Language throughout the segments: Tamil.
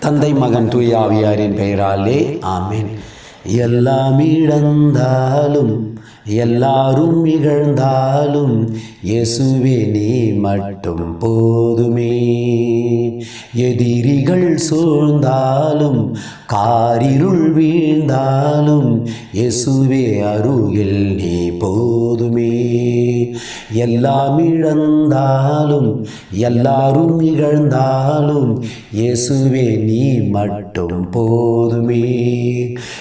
தந்தை மகன் தூயாவியாரின் பெயராலே ஆமேன். எல்லாம் இழந்தாலும் எல்லாரும் இகழ்ந்தாலும் இயேசுவே நீ மட்டும் போதுமே. எதிரிகள் சூழ்ந்தாலும் காரிருள் வீழ்ந்தாலும் இயேசுவே அருகில் நீ போதுமே. எல்லாம் இழந்தாலும் எல்லாரும் இகழ்ந்தாலும் இயேசுவே நீ மட்டும் போதுமே.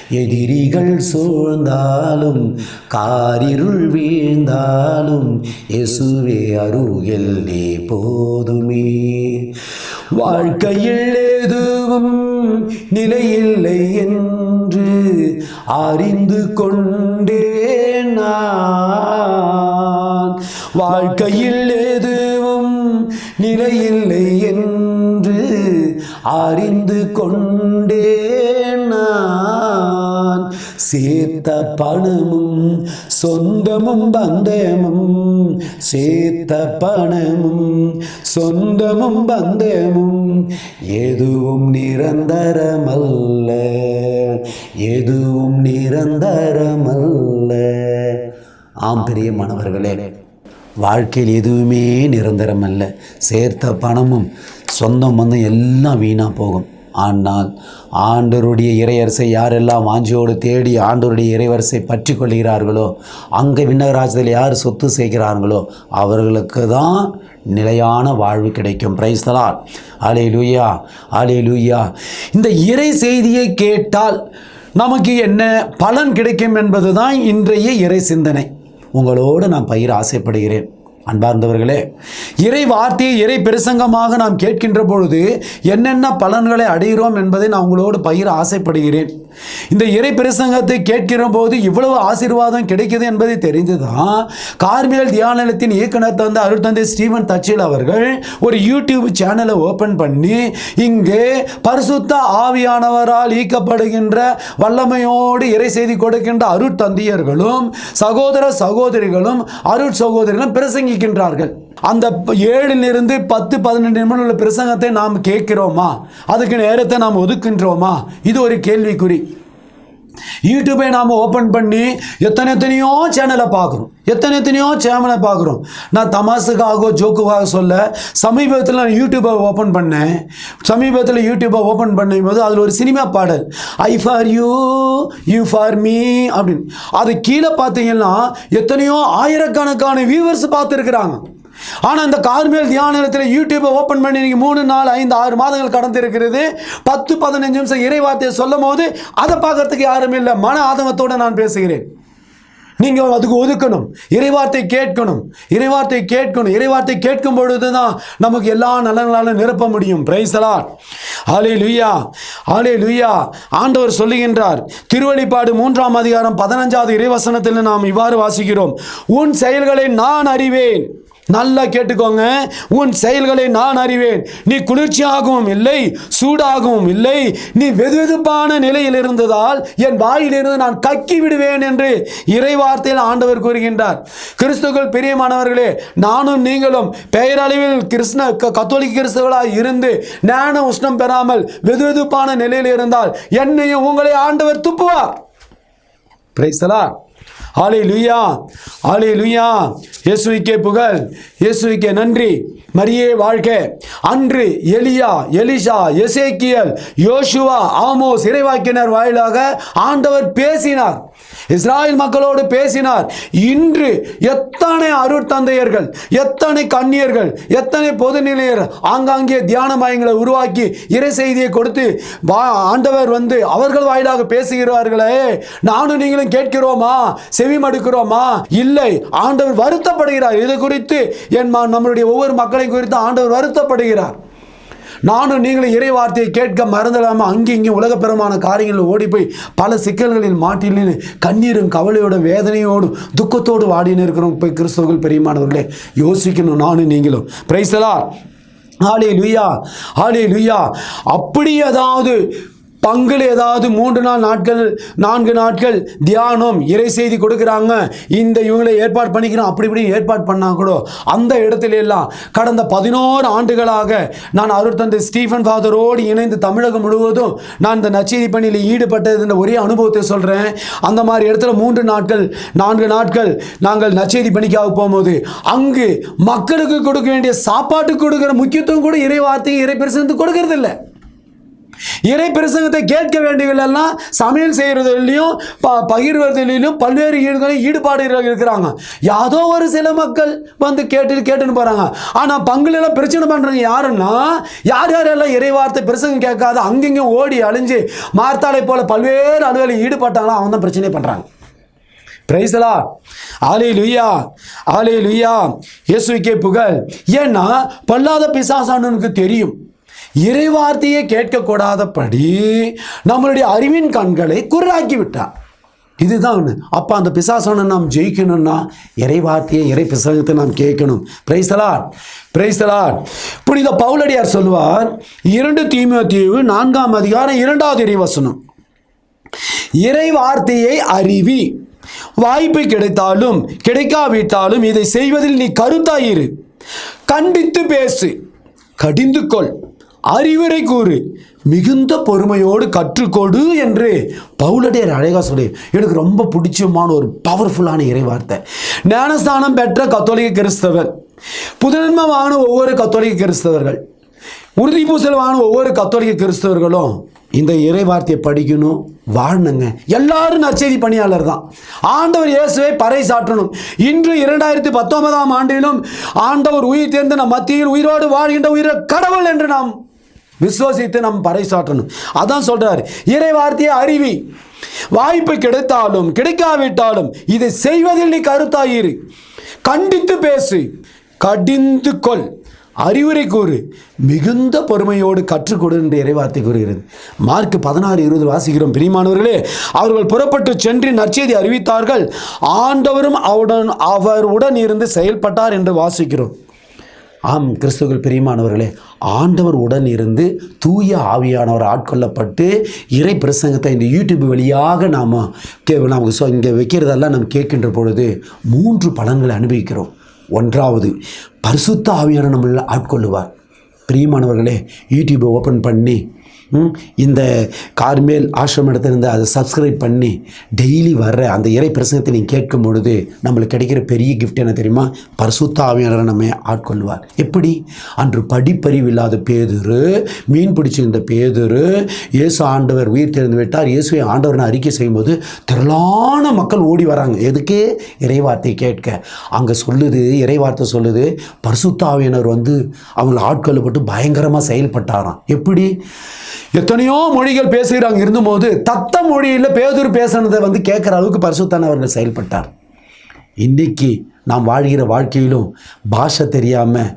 எதிரிகள் சூழ்ந்தாலும் காரிருள் வீழ்ந்தாலும் இயேசுவே அருகில் நீ போதுமே. வாழ்க்கையில் எதுவும் நிலையில்லை என்று அறிந்து கொண்டே நான் வாழ்க்கையில் எதுவும் நிலையில்லை என்று அறிந்து கொண்டேன் நான். சேர்த்த பணமும் சொந்தமும் பந்தயமும் சேர்த்த பணமும் சொந்தமும் பந்தயமும் எதுவும் நிரந்தரமல்ல. எதுவும் நிரந்தரமல்ல. ஆம் பெரிய மாணவர்களே வாழ்க்கையில் எதுவுமே நிரந்தரம் அல்ல சேர்த்த பணமும் சொந்தம் வந்து எல்லாம் வீணாக போகும். ஆனால் ஆண்டருடைய இறையரசை யாரெல்லாம் வாஞ்சியோடு தேடி ஆண்டவருடைய இறைவரசை பற்றி கொள்கிறார்களோ அங்கே விண்ணகராஜத்தில் யார் சொத்து சேர்க்கிறார்களோ அவர்களுக்கு தான் நிலையான வாழ்வு கிடைக்கும். பிரைஸ்தலால் அலே லூயா அலே லூயா இந்த இறை செய்தியை கேட்டால் நமக்கு என்ன? பலன் கிடைக்கும் என்பது தான் இன்றைய இறை சிந்தனை. உங்களோடு நான் பயிர ஆசைப்படுகிறேன். அன்பார்ந்தவர்களே இறை வார்த்தையை இறை பிரசங்கமாக நாம் கேட்கின்ற பொழுது என்னென்ன பலன்களை அடைகிறோம் என்பதை நான் உங்களோடு பகிர ஆசைப்படுகிறேன். இந்த இறை பிரசங்கத்தை கேட்கிற போது இவ்வளவு ஆசீர்வாதம் கிடைக்குது என்பதை தெரிந்துதான் கார்மியல் தியானத்தின் இயக்குனர் தந்த அருள் தந்தை ஸ்டீவன் தச்சில் அவர்கள் ஒரு யூடியூப் சேனலை ஓப்பன் பண்ணி இங்கே பரிசுத்த ஆவியானவரால் ஈக்கப்படுகின்ற வல்லமையோடு இறை செய்தி கொடுக்கின்ற அருட்தந்தையர்களும் சகோதர சகோதரிகளும் அருட் சகோதரிகளும் பிரசங்கிக்கின்றார்கள் அந்த ஏழிலிருந்து பத்து பதினெண்டு நிமிடம் உள்ள பிரசங்கத்தை நாம் கேட்கிறோமா? அதுக்கு நேரத்தை நாம் ஒதுக்கின்றோமா இது ஒரு கேள்விக்குறி. யூடியூப்பை நாம் ஓப்பன் பண்ணி எத்தனை எத்தனையோ சேனலை பார்க்குறோம். எத்தனை எத்தனையோ சேனலை பார்க்குறோம். நான் தமாசுக்காக ஜோக்குக்காக சொல்ல சமீபத்தில் நான் யூடியூப்பை ஓப்பன் பண்ணேன். சமீபத்தில் யூடியூப்பை ஓப்பன் பண்ணும்போது அதில் ஒரு சினிமா பாடல் I for you you for me அப்படின்னு. அது கீழே பார்த்தீங்கன்னா எத்தனையோ ஆயிரக்கணக்கான வியூவர்ஸ் பார்த்துருக்குறாங்க. ஆனால் இந்த கார்மேல் நிலத்தில் யூடியூப்பை ஓப்பன் பண்ணி நீங்கள் மூணு நாலு ஐந்து ஆறு மாதங்கள் கடந்து இருக்கிறது பத்து பதினஞ்சு நிமிஷம் இறைவார்த்தையை சொல்லும் போது அதை பார்க்கறதுக்கு யாரும் இல்லை. மன ஆதங்கத்தோடு நான் பேசுகிறேன். நீங்கள் அதுக்கு ஒதுக்கணும். இறைவார்த்தை கேட்கணும். இறைவார்த்தை கேட்கணும். இறைவார்த்தை கேட்கும் பொழுது தான் நமக்கு எல்லா நலங்களாலும் நிரப்ப முடியும். பிரைசலாட் ஆலே லுய்யா ஆலே லுய்யா ஆண்டவர் சொல்லுகின்றார். திருவழிப்பாடு மூன்றாம் அதிகாரம் பதினஞ்சாவது இறைவசனத்தில் நாம் இவ்வாறு வாசிக்கிறோம். உன் செயல்களை நான் அறிவேன். நல்லா கேட்டுக்கோங்க. உன் செயல்களை நான் அறிவேன். நீ குளிர்ச்சியாகவும் இல்லை சூடாகவும் இல்லை. நீ வெதுவெதுப்பான நிலையில் இருந்ததால் என் வாயிலிருந்து நான் கக்கி விடுவேன் என்று இறைவார்த்தையில் ஆண்டவர் கூறுகின்றார். கிறிஸ்துக்கள் பிரியமானவர்களே நானும் நீங்களும் பெயரளவில் கிருஷ்ண க- கத்தோலிக்க கிறிஸ்துவர்களாக இருந்து ஞான உஷ்ணம் பெறாமல் வெதுவெதுப்பான நிலையில் இருந்தால் என்னையும் உங்களை ஆண்டவர் துப்புவார். பிரைசலா ஆலே லுயா ஆலே லுய்யா இயேசுவிக்கே புகழ் இயேசுவிக்கே நன்றி. மரியே வாழ்க. அன்று எலியா எலிஷா எசேக்கியல் யோசுவா ஆமோஸ் இறைவாக்கினர் வாயிலாக ஆண்டவர் பேசினார். இஸ்ராயல் மக்களோடு பேசினார். இன்று எத்தனை அருட்தந்தையர்கள் எத்தனை கண்ணியர்கள் எத்தனை பொதுநிலையர் ஆங்காங்கே தியான மையங்களை உருவாக்கி இறை செய்தியை கொடுத்து ஆண்டவர் வந்து அவர்கள் வாயிலாக பேசுகிறார்களே. நானும் நீங்களும் கேட்கிறோமா? செவி மடுக்கிறோமா இல்லை ஆண்டவர் வருத்தப்படுகிறார். இது குறித்து என் நம்மளுடைய ஒவ்வொரு மக்களை குறித்து ஆண்டவர் வருத்தப்படுகிறார். நானும் நீங்களும் இறை வார்த்தையை கேட்க மறந்துடாமல் அங்கே இங்கே உலகப்பெருமான காரியங்களில் ஓடி போய் பல சிக்கல்களில் மாட்டிலேன்னு கண்ணீரும் கவலையோடும் வேதனையோடும் துக்கத்தோடு வாடின்னு இருக்கிறோம் போய் கிறிஸ்தவர்கள் பெரியமானவர்களே. யோசிக்கணும் நானும் நீங்களும். பிரைசலா ஆலே லுய்யா ஆலே லுய்யா அப்படி ஏதாவது பங்குல ஏதாவது மூன்று நாள் நாட்கள் நான்கு நாட்கள் தியானம் இறை செய்தி கொடுக்குறாங்க. இந்த இவங்களை ஏற்பாடு பண்ணிக்கிறோம் அப்படி இப்படி ஏற்பாடு பண்ணால் கூட அந்த இடத்துல எல்லாம் கடந்த பதினோரு ஆண்டுகளாக நான் அருட்தந்தை ஸ்டீஃபன் ஃபாதரோடு இணைந்து தமிழகம் முழுவதும் நான் இந்த நச்செய்தி பணியில் ஈடுபட்டது ஒரே அனுபவத்தை சொல்கிறேன் அந்த மாதிரி இடத்துல மூன்று நாட்கள் நான்கு நாட்கள் நாங்கள் நச்சேதி பணிக்காக போகும்போது அங்கு மக்களுக்கு கொடுக்க வேண்டிய சாப்பாட்டுக்கு கொடுக்குற முக்கியத்துவம் கூட இறை வார்த்தையும் இறை பெருசு கொடுக்கறதில்லை. இறை பிரசங்கத்தை கேட்க வேண்டியவர்களெல்லாம் சமையல் செய்கிறதிலையும் ப பகிர்வதிலையும் பல்வேறு ஈடுகளில் ஈடுபாடுகள் இருக்கிறாங்க. யாதோ ஒரு சில மக்கள் வந்து கேட்டு கேட்டுன்னு போகிறாங்க ஆனால் பங்குலாம் பிரச்சனை பண்ணுறவங்க யாருன்னா யார் யாரெல்லாம் இறை வார்த்தை பிரசங்கம் கேட்காத அங்கங்கே ஓடி அழிஞ்சு மார்த்தாலை போல் பல்வேறு அலுவலில் ஈடுபட்டாங்களோ அவன் தான் பிரச்சனை பண்ணுறாங்க பிரைஸ்லா ஆலே லுய்யா ஆலே லுய்யா இயேசுக்கே புகழ். ஏன்னா பொல்லாத பிசாசானனுக்கு தெரியும். இறைவார்த்தையை கேட்கக்கூடாதபடி நம்மளுடைய அறிவின் கண்களை குருடாக்கி விட்டார் இதுதான். ஒன்று அப்போ அந்த பிசாசனை நாம் ஜெயிக்கணும்னா இறைவார்த்தையை இறை பிசகத்தை நாம் கேட்கணும். பிரைசலாட் பிரைசலாட் புனித பவுலடியார் சொல்லுவார் இரண்டு தீமோத்தேயு நான்காம் அதிகாரம் இரண்டாவது இறைவசனம். இறை வார்த்தையை அறிவி. வாய்ப்பு கிடைத்தாலும் கிடைக்காவிட்டாலும் இதை செய்வதில் நீ கருத்தாயிரு. கண்டித்து பேசு. கடிந்து கொள் அறிவுரை கூறு. மிகுந்த பொறுமையோடு கற்றுக்கொடு என்று பவுலடியார் அழகா சொல்லி எனக்கு ரொம்ப பிடிச்சமான ஒரு பவர்ஃபுல்லான இறைவார்த்தை. ஞானஸ்தானம் பெற்ற கத்தோலிக்க கிறிஸ்தவர். புதன்மை ஒவ்வொரு கத்தோலிக்க கிறிஸ்தவர்கள். உறுதி பூசல் ஒவ்வொரு கத்தோலிக்க கிறிஸ்தவர்களும் இந்த இறை வார்த்தையை படிக்கணும் வாழணுங்க. எல்லாரும் நற்செய்தி பணியாளர் தான். ஆண்டவர் இயேசுவை பறை சாற்றணும் இன்று இரண்டாயிரத்தி பத்தொன்பதாம் ஆண்டிலும் ஆண்டவர் உயிர் தேர்ந்த நம் மத்தியில் உயிரோடு வாழ்கின்ற உயிர கடவுள் என்று நாம் விசுவாசித்து நாம் பறைசாற்றணும். அதான் சொல்கிறார் இறை வார்த்தையை அறிவி வாய்ப்பு கிடைத்தாலும் கிடைக்காவிட்டாலும் இதை செய்வதில் நீ கருத்தாயிரு கண்டித்து பேசு கடிந்து கொள். அறிவுரை கூறு மிகுந்த பொறுமையோடு கற்றுக்கொடு என்று இறைவார்த்தை கூறுகிறது. மார்க் பதினாறு இருபது வாசிக்கிறோம். பிரிமானவர்களே அவர்கள் புறப்பட்டு சென்று நற்செய்தி அறிவித்தார்கள். ஆண்டவரும் அவருடன் அவருடன் இருந்து செயல்பட்டார் என்று வாசிக்கிறோம். ஆம் கிறிஸ்துவர்கள் பிரியமானவர்களே ஆண்டவர் உடன் இருந்து தூய ஆவியானவர் ஆட்கொள்ளப்பட்டு இறை பிரசங்கத்தை இந்த யூடியூப் வழியாக நாம் கே நமக்கு சொ இங்கே வைக்கிறதெல்லாம் நாம் கேட்கின்ற பொழுது மூன்று பலன்களை அனுபவிக்கிறோம். ஒன்றாவது பரிசுத்த ஆவியான நம்மள ஆட்கொள்ளுவார். பிரியமானவர்களே யூடியூப்பை ஓப்பன் பண்ணி இந்த கார்மேல் ஆசிரமம் இடத்திலிருந்து அதை சப்ஸ்கிரைப் பண்ணி டெய்லி வர்ற அந்த இறை பிரசங்கத்தை நீங்கள் கேட்கும் பொழுது நம்மளுக்கு கிடைக்கிற பெரிய கிஃப்ட் என்ன தெரியுமா? பரிசுத்தாவியாளரை நம்ம ஆட்கொள்வார். எப்படி? அன்று படிப்பறிவு இல்லாத பேதுரு மீன் பிடிச்சிருந்த பேதுரு இயேசு ஆண்டவர் உயிர் தெரிந்து விட்டார். இயேசுவை ஆண்டவர்னு அறிக்கை செய்யும்போது திரளான மக்கள் ஓடி வராங்க. எதுக்கு? இறைவார்த்தை கேட்க. அங்கே சொல்லுது இறைவார்த்தை சொல்லுது பரிசுத்தாவியனர் வந்து அவங்களை ஆட்கொள்ளப்பட்டு பயங்கரமாக செயல்பட்டாராம். எப்படி? எத்தனையோ மொழிகள் பேசுகிறாங்க இருந்தபோது தத்த மொழியில் பேதூர் பேசுனதை வந்து கேட்குற அளவுக்கு பரிசுத்தான அவர்கள் செயல்பட்டார். இன்னைக்கு நாம் வாழ்கிற வாழ்க்கையிலும் பாஷை தெரியாமல்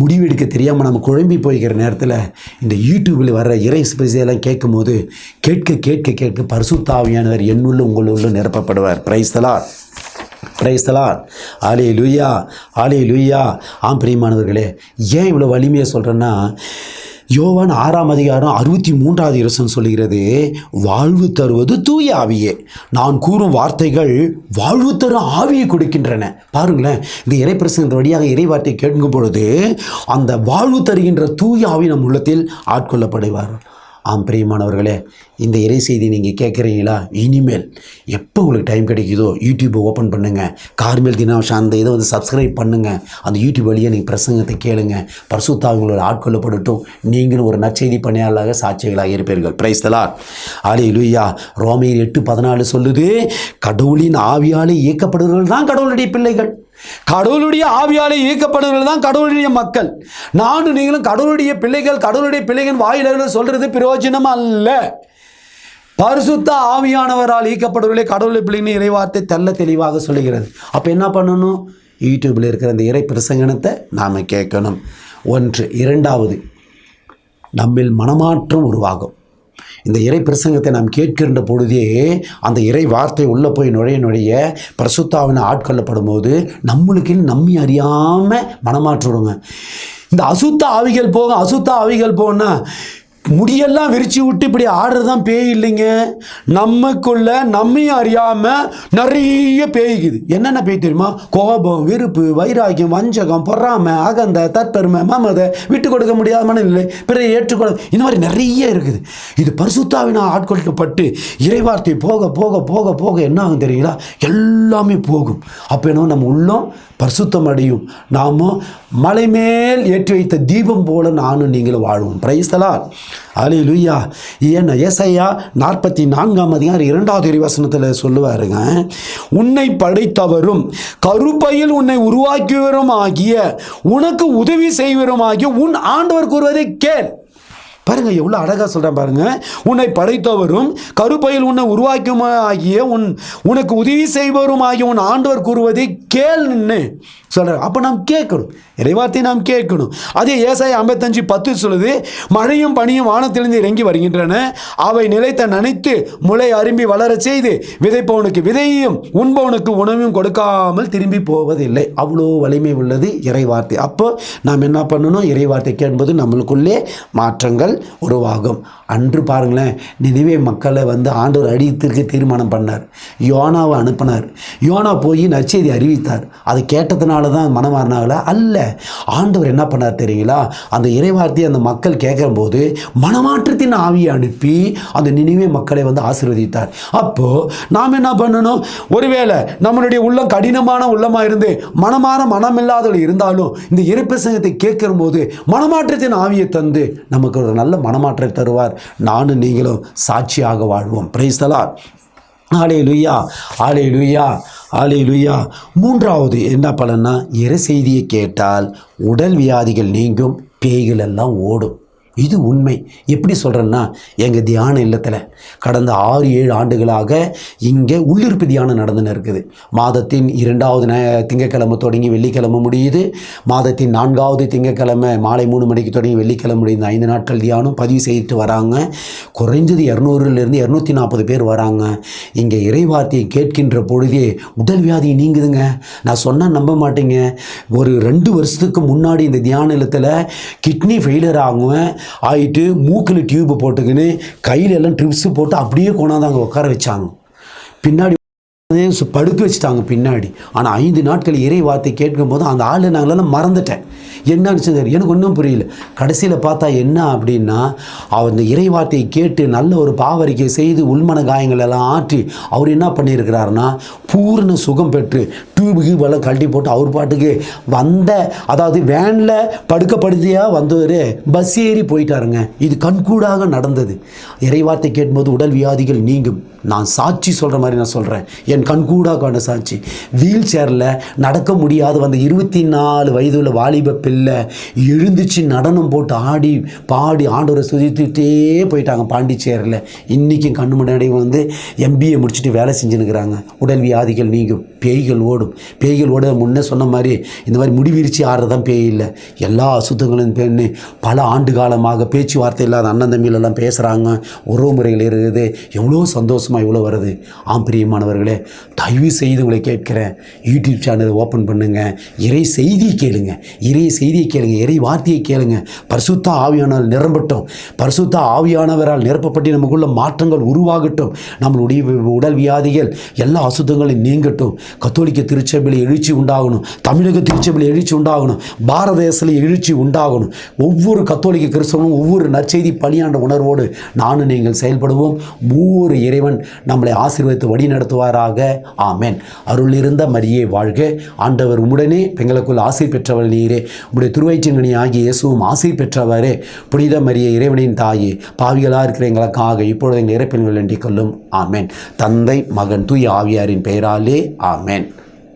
முடிவெடுக்க தெரியாமல் நம்ம குழம்பி போய்கிற நேரத்தில் இந்த யூடியூப்பில் வர்ற இறை ஸ்பெசியெல்லாம் கேட்கும்போது கேட்க கேட்க கேட்க பரிசுத்தாவியானவர் என்னுள்ள உங்களுள்ள நிரப்பப்படுவார். பிரைஸ்தலா பிரைஸ்தலா ஆலே லுய்யா ஆலே லுய்யா ஆம் பிரியமானவர்களே ஏன் இவ்வளோ வலிமையை சொல்கிறேன்னா யோவான் ஆறாம் அதிகாரம் அறுபத்தி மூன்றாவது இரசம் சொல்கிறது வாழ்வு தருவது தூய ஆவியே. நான் கூறும் வார்த்தைகள் வாழ்வு தரும் ஆவியை கொடுக்கின்றன. பாருங்களேன் இந்த இறைப்பிரசங்க வழியாக இறைவார்த்தை கேட்கும் பொழுது அந்த வாழ்வு தருகின்ற தூய ஆவி நம் உள்ளத்தில் ஆட்கொள்ளப்படுவார். ஆம் பிரியமானவர்களே இந்த இறை செய்தி நீங்கள் கேட்குறீங்களா? இனிமேல் எப்போ உங்களுக்கு டைம் கிடைக்குதோ யூடியூப்பை ஓப்பன் பண்ணுங்கள் கார்மேல் தினாவஷம் அந்த இதை வந்து சப்ஸ்கிரைப் பண்ணுங்கள் அந்த யூடியூப் வழியாக நீங்கள் பிரசங்கத்தை கேளுங்க. பரிசுத்தாவங்களோட ஆட்கொள்ளப்படட்டும் நீங்களும் ஒரு நற்செய்தி பணியாளராக சாட்சிகளாக இருப்பீர்கள். பிரைஸ்தலார் ஆலி லூயா ரோமையர் எட்டு பதினாலு சொல்லுது கடவுளின் ஆவியாலே இயக்கப்படுவர்கள் தான் கடவுளுடைய பிள்ளைகள். கடவுளுடைய ஆவியாலே இயக்கப்படுவர்கள் தான் கடவுளுடைய மக்கள். நானும் நீங்களும் கடவுளுடைய பிள்ளைகள் கடவுளுடைய பிள்ளைகள் வாயிலர்கள் சொல்றது பிரயோஜனம் அல்ல. பரிசுத்த ஆவியானவரால் ஈக்கப்படுவர்களே கடவுளை பிள்ளைங்க இறைவார்த்தை தெல்ல தெளிவாக சொல்லுகிறது. அப்போ என்ன பண்ணணும்? யூடியூப்பில் இருக்கிற அந்த இறை பிரசங்கனத்தை நாம் கேட்கணும். ஒன்று இரண்டாவது நம்மில் மனமாற்றம் உருவாகும். இந்த இறை பிரசங்கத்தை நாம் கேட்கின்ற பொழுதே அந்த இறை வார்த்தை உள்ளே போய் நுழைய நுழைய பிரசுத்தாவின ஆட்கொள்ளப்படும் போது நம்மளுக்கு நம்மி அறியாமல் மனமாற்றம் இந்த அசுத்த ஆவிகள் போக அசுத்த ஆவிகள் போனால் முடியெல்லாம் விரிச்சு விட்டு இப்படி ஆடுறது தான் பேய் இல்லைங்க. நமக்குள்ள நம்மையும் அறியாமல் நிறைய பேய்க்குது. என்னென்ன பேய் தெரியுமா? கோபம் வெறுப்பு வைராக்கியம் வஞ்சகம் பொறாமை அகந்த தற்பெருமை மமதை விட்டு கொடுக்க முடியாத மனநிலை பிறகு ஏற்றுக்கொள்ள இந்த மாதிரி நிறைய இருக்குது. இது பரிசுத்தாவினா ஆட்கொள்ளப்பட்டு இறைவார்த்தை போக போக போக போக என்ன ஆகும் தெரியுங்களா? எல்லாமே போகும். அப்போ என்ன நம்ம உள்ளம் பரிசுத்தம் அடையும். நாமும் மலை மேல் ஏற்றி வைத்த தீபம் போல நானும் நீங்களும் வாழ்வோம். பிரைஸ்தலால் அலி லுய்யா ஏன்னா ஏசையா நாற்பத்தி நான்காம் அதிகாரம் இரண்டாவது இறைவசனத்தில் சொல்லுவாருங்க உன்னை படைத்தவரும் கருப்பையில் உன்னை உருவாக்கியவரும் ஆகிய உனக்கு உதவி செய்வரும் ஆகிய உன் ஆண்டவர் கூறுவதை கேள். பாருங்க எவ்வளோ அழகாக சொல்கிறேன் பாருங்க. உன்னை படைத்தவரும் கருப்பையில் உன்னை உருவாக்கியும் ஆகிய உன் உனக்கு உதவி செய்வரும் ஆகிய உன் ஆண்டவர் கூறுவதை கேள் நின்று. சொல்கிறார் அப்போ நாம் கேட்கணும். இறைவார்த்தை நாம் கேட்கணும். அதே ஏசாய ஐம்பத்தஞ்சு பத்து சொல்லுது மழையும் பனியும் வானத்திலிருந்து இறங்கி வருகின்றன. அவை நிலைத்த நினைத்து முளை அரும்பி வளரச் செய்து விதைப்பவனுக்கு விதையும் உண்பவனுக்கு உணவும் கொடுக்காமல் திரும்பி போவதில்லை. அவ்வளோ வலிமை உள்ளது இறைவார்த்தை. அப்போ நாம் என்ன பண்ணணும்? இறைவார்த்தை கேட்பது நம்மளுக்குள்ளே மாற்றங்கள் உருவாகும். அன்று பாருங்களேன் நினைவே மக்களை வந்து ஆண்டவர் அடித்திற்கு தீர்மானம் பண்ணார். யோனாவை அனுப்பினார். யோனா போய் நற்செய்தி அறிவித்தார். அதை கேட்டதுனால தான் மனம் மாறினாங்களா அல்ல. ஆண்டவர் என்ன பண்ணார் தெரியுங்களா? அந்த இறைவார்த்தையை அந்த மக்கள் கேட்கும்போது மனமாற்றத்தின் ஆவியை அனுப்பி அந்த நினைவே மக்களை வந்து ஆசீர்வதித்தார். அப்போது நாம் என்ன பண்ணணும்? ஒருவேளை நம்மளுடைய உள்ளம் கடினமான உள்ளமாக இருந்து மனமான மனமில்லாதவர்கள் இருந்தாலும் இந்த இறைப்பிரசங்கத்தை கேட்கும்போது போது மனமாற்றத்தின் ஆவியை தந்து நமக்கு ஒரு நல்ல மனமாற்றம் தருவார். நானும் நீங்களும் சாட்சியாக வாழ்வோம். பிரைஸ்தலா ஆலே லுய்யா ஆலே லுய்யா ஆலே லுய்யா மூன்றாவது என்ன பலன்னா இறை செய்தியை கேட்டால் உடல் வியாதிகள் நீங்கும் பேய்கள் எல்லாம் ஓடும். இது உண்மை. எப்படி சொல்கிறேன்னா எங்கள் தியான இல்லத்தில் கடந்த ஆறு ஏழு ஆண்டுகளாக இங்கே உள்ளிருப்பு தியானம் நடந்துன்னு இருக்குது. மாதத்தின் இரண்டாவது திங்கக்கிழமை தொடங்கி வெள்ளிக்கிழமை முடியுது. மாதத்தின் நான்காவது திங்கக்கிழமை மாலை மூணு மணிக்கு தொடங்கி வெள்ளிக்கிழமை முடியுது. ஐந்து நாட்கள் தியானம் பதிவு செய்துட்டு வராங்க. குறைஞ்சது இரநூறுலேருந்து இரநூத்தி நாற்பது பேர் வராங்க. இங்கே இறைவார்த்தையை கேட்கின்ற பொழுதே உடல் வியாதி நீங்குதுங்க. நான் சொன்னால் நம்ப மாட்டேங்க. ஒரு ரெண்டு வருஷத்துக்கு முன்னாடி இந்த தியான இல்லத்தில் கிட்னி ஃபெயிலியர் ஆகுவேன். ஆயிட்டு மூக்கில் டியூப் போட்டுக்கின்னு கையில எல்லாம் ட்ரிப்ஸ் போட்டு அப்படியே கொண்டாந்து அங்கே உட்கார வச்சாங்க. பின்னாடி படுக்க வச்சுட்டாங்க பின்னாடி. ஆனால் ஐந்து நாட்கள் இறை வார்த்தை கேட்கும்போது அந்த ஆளை நாங்களெல்லாம் மறந்துட்டேன். என்னன்னு சொன்னார் எனக்கு ஒன்றும் புரியல. கடைசியில் பார்த்தா என்ன அப்படின்னா அவர் இந்த இறை வார்த்தையை கேட்டு நல்ல ஒரு பாவரிக்கை செய்து உள்மன காயங்கள் எல்லாம் ஆற்றி அவர் என்ன பண்ணியிருக்கிறாருன்னா பூர்ண சுகம் பெற்று டியூபு கியூபெல்லாம் கழட்டி போட்டு அவர் பாட்டுக்கு வந்த அதாவது வேனில் படுக்கப்படுத்தியாக வந்தவர் பஸ் ஏறி போயிட்டாருங்க. இது கண்கூடாக நடந்தது. இறைவார்த்தை கேட்கும்போது உடல் வியாதிகள் நீங்கும். நான் சாட்சி சொல்கிற மாதிரி நான் சொல்கிறேன் என் கண்கூடாக கொண்ட சாட்சி. வீல் சேரில் நடக்க முடியாத. வந்த இருபத்தி நாலு வயதுள்ள வாலிப பிள்ளை எழுந்துச்சு நடனம் போட்டு ஆடி பாடி ஆண்டவரை சுதித்துட்டே போயிட்டாங்க பாண்டிச்சேரியில் இன்றைக்கும் கண்ணு முன்னாடி வந்து எம்பிஏ முடிச்சுட்டு வேலை செஞ்சுன்னுக்குறாங்க உடல் வியாதிகள் நீங்கும். பேய்கள் ஓடும். பேய்கள் ஓட முன்னே சொன்ன மாதிரி இந்த மாதிரி முடிவிரிச்சு ஆடுறதான் பேய் இல்லை. எல்லா அசுத்தங்களும் பெண்ணு. பல ஆண்டு காலமாக பேச்சுவார்த்தை இல்லாத அண்ணன் தம்பியிலெல்லாம் பேசுகிறாங்க உறவு முறைகள் இருக்குது எவ்வளோ சந்தோஷமாக இவ்வளோ வருது. ஆம் பிரியமானவர்களே தயவு செய்து உங்களை கேட்கிறேன். யூடியூப் சேனல் ஓப்பன் பண்ணுங்கள் இறை செய்தி கேளுங்க. இறை செய்தியை கேளுங்க. இறை வார்த்தையை கேளுங்க. பரிசுத்த ஆவியானவர் நிரம்பட்டும். பரிசுத்த ஆவியானவரால் நிரப்பப்பட்டு நமக்குள்ள மாற்றங்கள் உருவாகட்டும். நம்மளுடைய உடல் வியாதிகள் எல்லா அசுத்தங்களையும் நீங்கட்டும். கத்தோலிக்க திருச்சபையில் எழுச்சி உண்டாகணும். தமிழக திருச்சபையில் எழுச்சி உண்டாகணும். பாரத தேசத்தில் எழுச்சி உண்டாகணும். ஒவ்வொரு கத்தோலிக்க கிறிஸ்தவனும் ஒவ்வொரு நற்செய்தி பணியாண்ட உணர்வோடு நானும் நீங்கள் செயல்படுவோம். மூவொரு இறைவன் நம்மளை ஆசீர்வதித்து வழி நடத்துவாராக ஆமேன். அருள் இருந்த மரியே வாழ்க. ஆண்டவர் உடனே பெங்களுக்குள் ஆசை பெற்றவள் நீரே. உடைய திருவயிற்றின் ஆகிய இயேசுவும் ஆசை பெற்றவரே. புனித மரிய இறைவனின் தாயே பாவிகளாக இருக்கிற எங்களுக்காக இப்பொழுது எங்கள் இறைப்பெண்கள் வேண்டிக் கொள்ளும். ஆமேன். தந்தை மகன் தூய் ஆவியாரின் பெயராலே ஆமேன். ஆமென்